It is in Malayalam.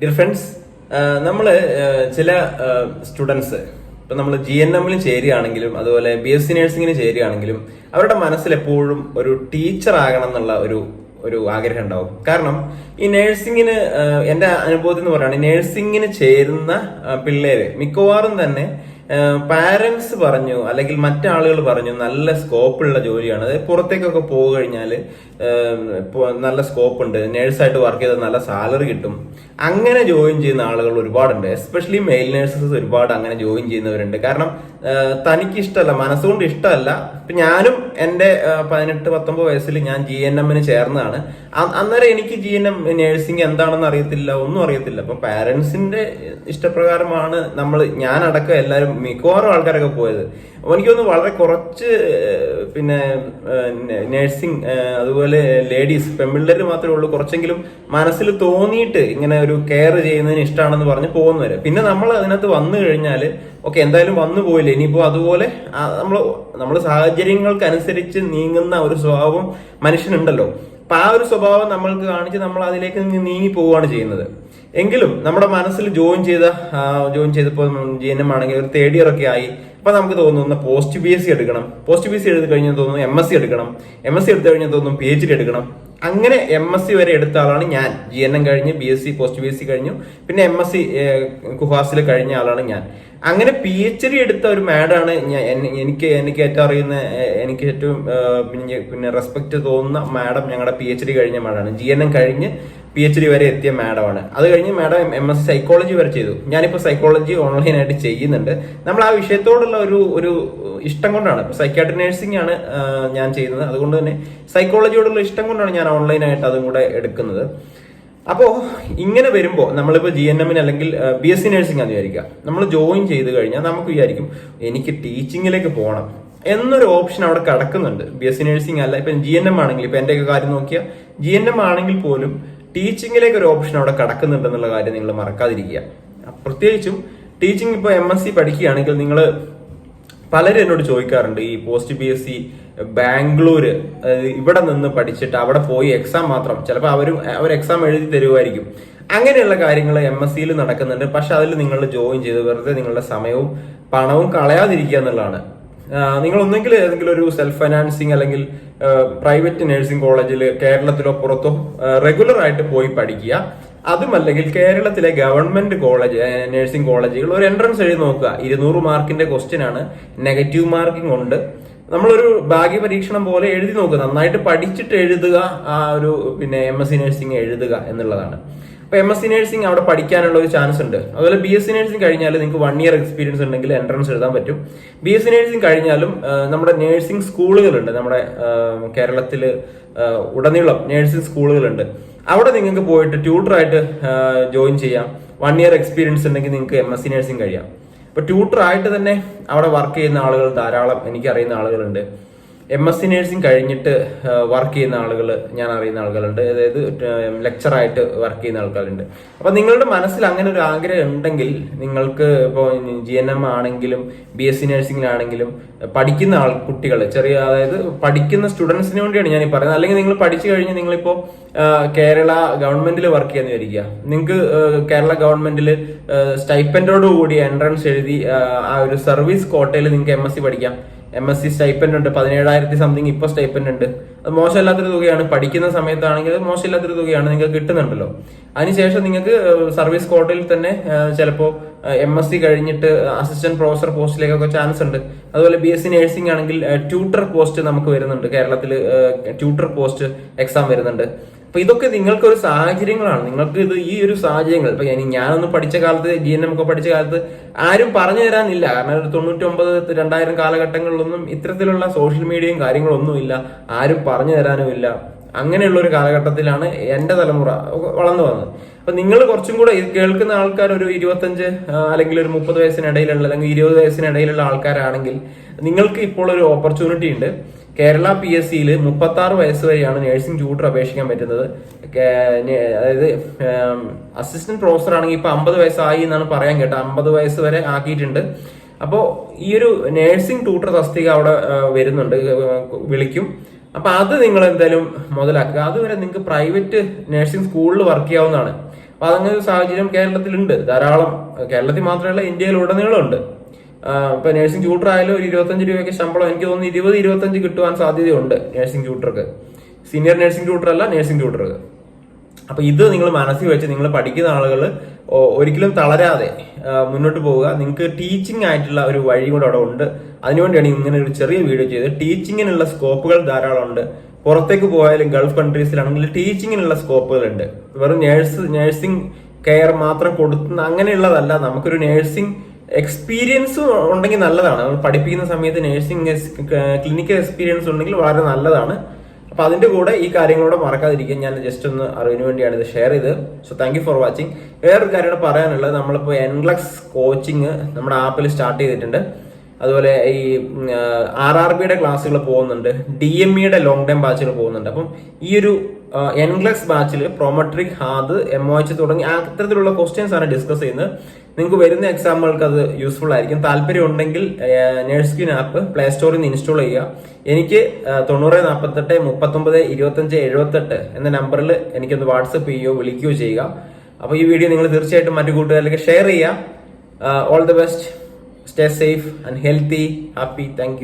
ഡിയർ ഫ്രണ്ട്സ് നമ്മൾ ചില സ്റ്റുഡൻസ് ഇപ്പൊ നമ്മൾ ജി എൻ എമ്മിൽ ചേരുകയാണെങ്കിലും അതുപോലെ ബി എസ് സി നഴ്സിംഗിന് ചേരുകയാണെങ്കിലും അവരുടെ മനസ്സിൽ എപ്പോഴും ഒരു ടീച്ചർ ആകണം എന്നുള്ള ഒരു ഒരു ആഗ്രഹം ഉണ്ടാവും. കാരണം ഈ നഴ്സിംഗിന് എന്റെ അനുഭവത്തിൽ എന്ന് പറയുകയാണെങ്കിൽ നഴ്സിംഗിന് ചേരുന്ന പിള്ളേര് മിക്കവാറും തന്നെ പാരന്റ്സ് പറഞ്ഞു അല്ലെങ്കിൽ മറ്റാളുകൾ പറഞ്ഞു നല്ല സ്കോപ്പുള്ള ജോലിയാണ്. അതായത് പുറത്തേക്കൊക്കെ പോയി കഴിഞ്ഞാൽ നല്ല സ്കോപ്പ് ഉണ്ട്. നേഴ്സായിട്ട് വർക്ക് ചെയ്താൽ നല്ല സാലറി കിട്ടും. അങ്ങനെ ജോയിൻ ചെയ്യുന്ന ആളുകൾ ഒരുപാടുണ്ട്. എസ്പെഷ്യലി മെയിൽ നേഴ്സസ് ഒരുപാട് അങ്ങനെ ജോയിൻ ചെയ്യുന്നവരുണ്ട്. കാരണം തനിക്ക് ഇഷ്ടമല്ല മനസ്സുകൊണ്ട് ഇഷ്ടമല്ല. ഇപ്പം ഞാനും എന്റെ പതിനെട്ട് പത്തൊമ്പത് വയസ്സിൽ ഞാൻ ജി എൻ എമ്മിന് ചേർന്നതാണ്. അന്നേരം എനിക്ക് ജി എൻ എം നേഴ്സിംഗ് എന്താണെന്ന് അറിയത്തില്ല ഒന്നും അറിയത്തില്ല. അപ്പം പാരൻസിന്റെ ഇഷ്ടപ്രകാരമാണ് നമ്മൾ ഞാനടക്കം എല്ലാവരും മിക്കവാറും ആൾക്കാരൊക്കെ പോയത്. എനിക്ക് തോന്നുന്നു വളരെ കുറച്ച് പിന്നെ നേഴ്സിംഗ് അതുപോലെ ലേഡീസ് പെൺപിള്ളേർ മാത്രമേ ഉള്ളൂ. കുറച്ചെങ്കിലും മനസ്സിൽ തോന്നിയിട്ട് ഇങ്ങനെ ഒരു കെയർ ചെയ്യുന്നതിന് ഇഷ്ടമാണെന്ന് പറഞ്ഞ് പോകുന്നവര്. പിന്നെ നമ്മൾ അതിനകത്ത് വന്നു കഴിഞ്ഞാൽ ഓക്കെ എന്തായാലും വന്നു പോയില്ലേ? ഇനിയിപ്പോൾ അതുപോലെ നമ്മൾ നമ്മൾ സാഹചര്യങ്ങൾക്കനുസരിച്ച് നീങ്ങുന്ന ഒരു സ്വഭാവം മനുഷ്യനുണ്ടല്ലോ. അപ്പൊ ആ ഒരു സ്വഭാവം നമ്മൾക്ക് കാണിച്ച് നമ്മൾ അതിലേക്ക് നീങ്ങി പോവുകയാണ് ചെയ്യുന്നത്. എങ്കിലും നമ്മുടെ മനസ്സിൽ ജോയിൻ ചെയ്ത ജോയിൻ ചെയ്തപ്പോൾ ജി എൻ എം ആണെങ്കിൽ ഒരു തേർഡ് ഇയർ ഒക്കെ ആയി. അപ്പൊ നമുക്ക് തോന്നുന്നു പോസ്റ്റ് ബി എസ് സി എടുക്കണം. പോസ്റ്റ് ബി എസ് സി എടുത്ത് കഴിഞ്ഞാൽ തോന്നുന്നു എം എസ് സി എടുക്കണം. എം എസ് സി എടുത്തു കഴിഞ്ഞാൽ തോന്നുന്നു പി എച്ച് ഡി എടുക്കണം. അങ്ങനെ എം എസ് സി വരെ എടുത്ത ആളാണ് ഞാൻ. ജി എൻ എം കഴിഞ്ഞ് B S C post B S C കഴിഞ്ഞു. പിന്നെ എം എസ് സി കുഹാസിൽ കഴിഞ്ഞ ആളാണ് ഞാൻ. അങ്ങനെ പി എച്ച് ഡി എടുത്ത ഒരു മാഡാണ് എനിക്ക് എനിക്ക് ഏറ്റവും അറിയുന്ന എനിക്ക് ഏറ്റവും പിന്നെ റെസ്പെക്ട് തോന്നുന്ന മാഡം ഞങ്ങളുടെ പി എച്ച് ഡി കഴിഞ്ഞ മാഡാണ് ജി എൻ എം കഴിഞ്ഞ് പി എച്ച് ഡി വരെ എത്തിയ മാഡമാണ് അത് കഴിഞ്ഞ് മാഡം എം എസ് സൈക്കോളജി വരെ ചെയ്തു. ഞാനിപ്പോൾ സൈക്കോളജി ഓൺലൈനായിട്ട് ചെയ്യുന്നുണ്ട്. നമ്മൾ ആ വിഷയത്തോടുള്ള ഒരു ഒരു ഇഷ്ടം കൊണ്ടാണ്. സൈക്കാട്രി നഴ്സിംഗ് ആണ് ഞാൻ ചെയ്യുന്നത്. അതുകൊണ്ട് തന്നെ സൈക്കോളജിയോടുള്ള ഇഷ്ടം കൊണ്ടാണ് ഞാൻ ഓൺലൈനായിട്ട് അതും കൂടെ എടുക്കുന്നത്. അപ്പോൾ ഇങ്ങനെ വരുമ്പോൾ നമ്മളിപ്പോൾ ജി എൻ എമ്മിന് അല്ലെങ്കിൽ ബി എസ് സി നഴ്സിംഗ് ആണ് വിചാരിക്കുക. നമ്മൾ ജോയിൻ ചെയ്ത് കഴിഞ്ഞാൽ നമുക്ക് വിചാരിക്കും എനിക്ക് ടീച്ചിങ്ങിലേക്ക് പോകണം എന്നൊരു ഓപ്ഷൻ അവിടെ കിടക്കുന്നുണ്ട്. ബി എസ് സി നഴ്സിംഗ് അല്ല ഇപ്പം ജി എൻ എം ആണെങ്കിൽ ഇപ്പം എന്റെയൊക്കെ കാര്യം നോക്കിയാൽ ജി എൻ എം ആണെങ്കിൽ പോലും ടീച്ചിങ്ങിലേക്ക് ഒരു ഓപ്ഷൻ അവിടെ കിടക്കുന്നുണ്ടെന്നുള്ള കാര്യം നിങ്ങൾ മറക്കാതിരിക്കുക. പ്രത്യേകിച്ചും ടീച്ചിങ് ഇപ്പോൾ എം എസ് സി പഠിക്കുകയാണെങ്കിൽ നിങ്ങൾ പലരും എന്നോട് ചോദിക്കാറുണ്ട് ഈ post P S C Bangalore ഇവിടെ നിന്ന് പഠിച്ചിട്ട് അവിടെ പോയി എക്സാം മാത്രം ചിലപ്പോൾ അവർ അവർ എക്സാം എഴുതി തരുമായിരിക്കും. അങ്ങനെയുള്ള കാര്യങ്ങൾ എം എസ് സിയിൽ നടക്കുന്നുണ്ട്. പക്ഷെ അതിൽ നിങ്ങൾ ജോയിൻ ചെയ്ത് വെറുതെ നിങ്ങളുടെ സമയവും പണവും കളയാതിരിക്കുക എന്നുള്ളതാണ്. നിങ്ങൾ ഒന്നെങ്കിൽ ഏതെങ്കിലും ഒരു സെൽഫ് ഫൈനാൻസിങ് അല്ലെങ്കിൽ പ്രൈവറ്റ് നഴ്സിംഗ് കോളേജിൽ കേരളത്തിലോ പുറത്തോ റെഗുലർ ആയിട്ട് പോയി പഠിക്കുക. അതുമല്ലെങ്കിൽ കേരളത്തിലെ ഗവൺമെന്റ് കോളേജ് നഴ്സിംഗ് കോളേജുകൾ ഒരു എൻട്രൻസ് എഴുതി നോക്കുക. ഇരുന്നൂറ് മാർക്കിന്റെ ക്വസ്റ്റ്യൻ ആണ്. നെഗറ്റീവ് മാർക്കിംഗ് ഉണ്ട്. നമ്മളൊരു ഭാഗ്യ പരീക്ഷണം പോലെ എഴുതി നോക്കുക നന്നായിട്ട് പഠിച്ചിട്ട് എഴുതുക ആ ഒരു പിന്നെ എം എസ് സി നഴ്സിംഗ് എഴുതുക എന്നുള്ളതാണ്. അപ്പൊ എം എസ് സി നഴ്സിംഗ് അവിടെ പഠിക്കാനുള്ള ഒരു ചാൻസ് ഉണ്ട്. അതുപോലെ ബി എസ് സി നഴ്സിംഗ് കഴിഞ്ഞാൽ നിങ്ങൾക്ക് വൺ ഇയർ എക്സ്പീരിയൻസ് ഉണ്ടെങ്കിൽ എൻട്രൻസ് എഴുതാൻ പറ്റും. ബി എസ് സി നഴ്സിംഗ് കഴിഞ്ഞാലും നമ്മുടെ നഴ്സിംഗ് സ്കൂളുകളുണ്ട് നമ്മുടെ കേരളത്തിൽ ഉടനീളം നഴ്സിംഗ് സ്കൂളുകളുണ്ട് അവിടെ നിങ്ങൾക്ക് പോയിട്ട് ട്യൂട്ടറായിട്ട് ജോയിൻ ചെയ്യാം. വൺ ഇയർ എക്സ്പീരിയൻസ് ഉണ്ടെങ്കിൽ നിങ്ങൾക്ക് എം എസ് സി നഴ്സിംഗ് കഴിയാം. ഇപ്പൊ ട്യൂട്ടർ ആയിട്ട് തന്നെ അവിടെ വർക്ക് ചെയ്യുന്ന ആളുകൾ ധാരാളം എനിക്കറിയുന്ന ആളുകളുണ്ട്. എം എസ് സി നേഴ്സിംഗ് കഴിഞ്ഞിട്ട് വർക്ക് ചെയ്യുന്ന ആളുകൾ ഞാൻ അറിയുന്ന ആളുകളുണ്ട്. അതായത് ലെക്ചറായിട്ട് വർക്ക് ചെയ്യുന്ന ആൾക്കാരുണ്ട്. അപ്പോൾ നിങ്ങളുടെ മനസ്സിൽ അങ്ങനെ ഒരു ആഗ്രഹം ഉണ്ടെങ്കിൽ നിങ്ങൾക്ക് ഇപ്പോൾ ജി എൻ എം ആണെങ്കിലും ബി എസ് സി നഴ്സിംഗിലാണെങ്കിലും പഠിക്കുന്ന ആൾ കുട്ടികൾ ചെറിയ അതായത് പഠിക്കുന്ന സ്റ്റുഡൻസിന് വേണ്ടിയാണ് ഞാൻ ഈ പറയുന്നത്. അല്ലെങ്കിൽ നിങ്ങൾ പഠിച്ചു കഴിഞ്ഞ് നിങ്ങളിപ്പോൾ കേരള ഗവൺമെന്റിൽ വർക്ക് ചെയ്യാന്ന് വിചാരിക്കുക. നിങ്ങൾക്ക് കേരള ഗവൺമെന്റിൽ സ്റ്റൈപ്പൻഡോടുകൂടി എൻട്രൻസ് എഴുതി ആ ഒരു സർവീസ് കോട്ടയിൽ നിങ്ങൾക്ക് എം എസ് സി പഠിക്കാം. എം എസ് സി സ്റ്റൈപ്പൻഡ് ഉണ്ട് പതിനേഴായിരത്തി സംതിങ് ഇപ്പോൾ സ്റ്റൈപ്പൻഡ് ഉണ്ട്. അത് മോശമില്ലാത്തൊരു തുകയാണ്. പഠിക്കുന്ന സമയത്താണെങ്കിൽ മോശമില്ലാത്തൊരു തുകയാണ്. നിങ്ങൾക്ക് കിട്ടുന്നുണ്ടല്ലോ. അതിനുശേഷം നിങ്ങൾക്ക് സർവീസ് കോട്ടയിൽ തന്നെ ചിലപ്പോൾ എം എസ് സി കഴിഞ്ഞിട്ട് അസിസ്റ്റന്റ് പ്രൊഫസർ പോസ്റ്റിലേക്കൊക്കെ ചാൻസ് ഉണ്ട്. അതുപോലെ ബി എസ് സി നഴ്സിംഗ് ആണെങ്കിൽ ട്യൂട്ടർ പോസ്റ്റ് നമുക്ക് വരുന്നുണ്ട്. കേരളത്തിൽ ട്യൂട്ടർ പോസ്റ്റ് എക്സാം വരുന്നുണ്ട്. അപ്പൊ ഇതൊക്കെ നിങ്ങൾക്ക് ഒരു സാഹചര്യങ്ങളാണ്. നിങ്ങൾക്ക് ഇത് ഈ ഒരു സാഹചര്യങ്ങൾ ഇപ്പൊ ഞാനൊന്ന് പഠിച്ച കാലത്ത് ജി എൻ എം ഒക്കെ പഠിച്ച കാലത്ത് ആരും പറഞ്ഞു തരാനില്ല. കാരണം ഒരു തൊണ്ണൂറ്റി ഒമ്പത് രണ്ടായിരം കാലഘട്ടങ്ങളിലൊന്നും ഇത്തരത്തിലുള്ള സോഷ്യൽ മീഡിയയും കാര്യങ്ങളൊന്നും ഇല്ല. ആരും പറഞ്ഞു തരാനും ഇല്ല. അങ്ങനെയുള്ള ഒരു കാലഘട്ടത്തിലാണ് എന്റെ തലമുറ വളർന്നു വന്നത്. അപ്പൊ നിങ്ങൾ കുറച്ചും കൂടെ കേൾക്കുന്ന ആൾക്കാർ ഒരു ഇരുപത്തഞ്ച് അല്ലെങ്കിൽ ഒരു മുപ്പത് വയസ്സിനിടയിലുള്ള അല്ലെങ്കിൽ ഇരുപത് വയസ്സിനിടയിലുള്ള ആൾക്കാരാണെങ്കിൽ നിങ്ങൾക്ക് ഇപ്പോൾ ഒരു ഓപ്പർച്യൂണിറ്റി ഉണ്ട്. കേരള പി എസ് സിയിൽ മുപ്പത്തി ആറ് വയസ്സ് വരെയാണ് നഴ്സിംഗ് ട്യൂട്ടർ അപേക്ഷിക്കാൻ പറ്റുന്നത്. അതായത് അസിസ്റ്റന്റ് പ്രൊഫസർ ആണെങ്കിൽ ഇപ്പൊ അമ്പത് വയസ്സായി എന്നാണ് പറയാൻ കേട്ടോ അമ്പത് വയസ്സ് വരെ ആക്കിയിട്ടുണ്ട്. അപ്പോൾ ഈ ഒരു നഴ്സിംഗ് ട്യൂട്ടർ തസ്തിക അവിടെ വരുന്നുണ്ട്. വിളിക്കും. അപ്പൊ അത് നിങ്ങൾ എന്തായാലും മുതലാക്കുക. അതുവരെ നിങ്ങൾക്ക് പ്രൈവറ്റ് നഴ്സിംഗ് സ്കൂളിൽ വർക്ക് ചെയ്യാവുന്നതാണ്. അപ്പൊ അതങ്ങനെ ഒരു സാഹചര്യം കേരളത്തിലുണ്ട്. ധാരാളം കേരളത്തിൽ മാത്രമല്ല ഇന്ത്യയിൽ ഉടനീളമുണ്ട്. ആഹ് ഇപ്പൊ നഴ്സിംഗ് ട്യൂട്ടർ ആയാലും ഒരു ഇരുപത്തഞ്ച് രൂപയൊക്കെ ശമ്പളം എനിക്ക് തോന്നുന്നു ഇരുപത് ഇരുപത്തഞ്ച് കിട്ടുവാൻ സാധ്യതയുണ്ട് നഴ്സിംഗ് ട്യൂട്ടർക്ക് സീനിയർ നഴ്സിംഗ് ട്യൂട്ടർ അല്ല നഴ്സിംഗ് ട്യൂട്ടർക്ക് അപ്പൊ ഇത് നിങ്ങൾ മനസ്സിൽ വെച്ച് നിങ്ങൾ പഠിക്കുന്ന ആളുകൾ ഒരിക്കലും തളരാതെ മുന്നോട്ട് പോവുക. നിങ്ങൾക്ക് ടീച്ചിങ് ആയിട്ടുള്ള ഒരു വഴി കൂടെ അവിടെ ഉണ്ട്. അതിനുവേണ്ടിയാണ് ഇങ്ങനെ ഒരു ചെറിയ വീഡിയോ ചെയ്തത്. ടീച്ചിങ്ങിനുള്ള സ്കോപ്പുകൾ ധാരാളം ഉണ്ട്. പുറത്തേക്ക് പോയാലും ഗൾഫ് കൺട്രീസിലാണെങ്കിൽ ടീച്ചിങ്ങിനുള്ള സ്കോപ്പുകൾ ഉണ്ട്. വെറും നേഴ്സ് നേഴ്സിംഗ് കെയർ മാത്രം കൊടുക്കുന്ന അങ്ങനെയുള്ളതല്ല. നമുക്കൊരു നേഴ്സിംഗ് എക്സ്പീരിയൻസ് ഉണ്ടെങ്കിൽ നല്ലതാണ്. നമ്മൾ പഠിപ്പിക്കുന്ന സമയത്ത് നേഴ്സിംഗ് ക്ലിനിക്കൽ എക്സ്പീരിയൻസ് ഉണ്ടെങ്കിൽ വളരെ നല്ലതാണ്. അപ്പൊ അതിന്റെ കൂടെ ഈ കാര്യങ്ങളോട് മറക്കാതിരിക്കാൻ ഞാൻ ജസ്റ്റ് ഒന്ന് അറിവിന് വേണ്ടിയാണ് ഇത് ഷെയർ ചെയ്തത്. So thank you for watching വേറൊരു കാര്യം പറയാനുള്ളത് നമ്മളിപ്പോൾ എൻഗ്ലക്സ് കോച്ചിങ് നമ്മുടെ ആപ്പിൽ സ്റ്റാർട്ട് ചെയ്തിട്ടുണ്ട്. അതുപോലെ ഈ ആർ ആർ ബിയുടെ ക്ലാസ്സുകൾ പോകുന്നുണ്ട്. ഡി എം ഇയുടെ ലോങ് ടൈം ബാച്ചുകൾ പോകുന്നുണ്ട്. അപ്പം ഈ ഒരു എൻഗ്ലക്സ് ബാച്ചിൽ Prometric HAAD M O H തുടങ്ങി അത്തരത്തിലുള്ള ക്വസ്റ്റ്യൻസ് ആണ് ഡിസ്കസ് ചെയ്യുന്നത്. നിങ്ങൾക്ക് വരുന്ന എക്സാമുകൾക്ക് അത് യൂസ്ഫുൾ ആയിരിക്കും. താല്പര്യം ഉണ്ടെങ്കിൽ നേഴ്സ് ക്യൂൻ ആപ്പ് പ്ലേ സ്റ്റോറിൽ നിന്ന് ഇൻസ്റ്റാൾ ചെയ്യുക. എനിക്ക് തൊണ്ണൂറ് നാൽപ്പത്തെട്ട് മുപ്പത്തൊമ്പത് ഇരുപത്തഞ്ച് എഴുപത്തെട്ട് എന്ന നമ്പറിൽ എനിക്കൊന്ന് വാട്സപ്പ് ചെയ്യുകയോ വിളിക്കുകയോ ചെയ്യുക. അപ്പോൾ ഈ വീഡിയോ നിങ്ങൾ തീർച്ചയായിട്ടും മറ്റു കൂട്ടുകാരിലേക്ക് ഷെയർ ചെയ്യുക. All the best stay safe and healthy happy thank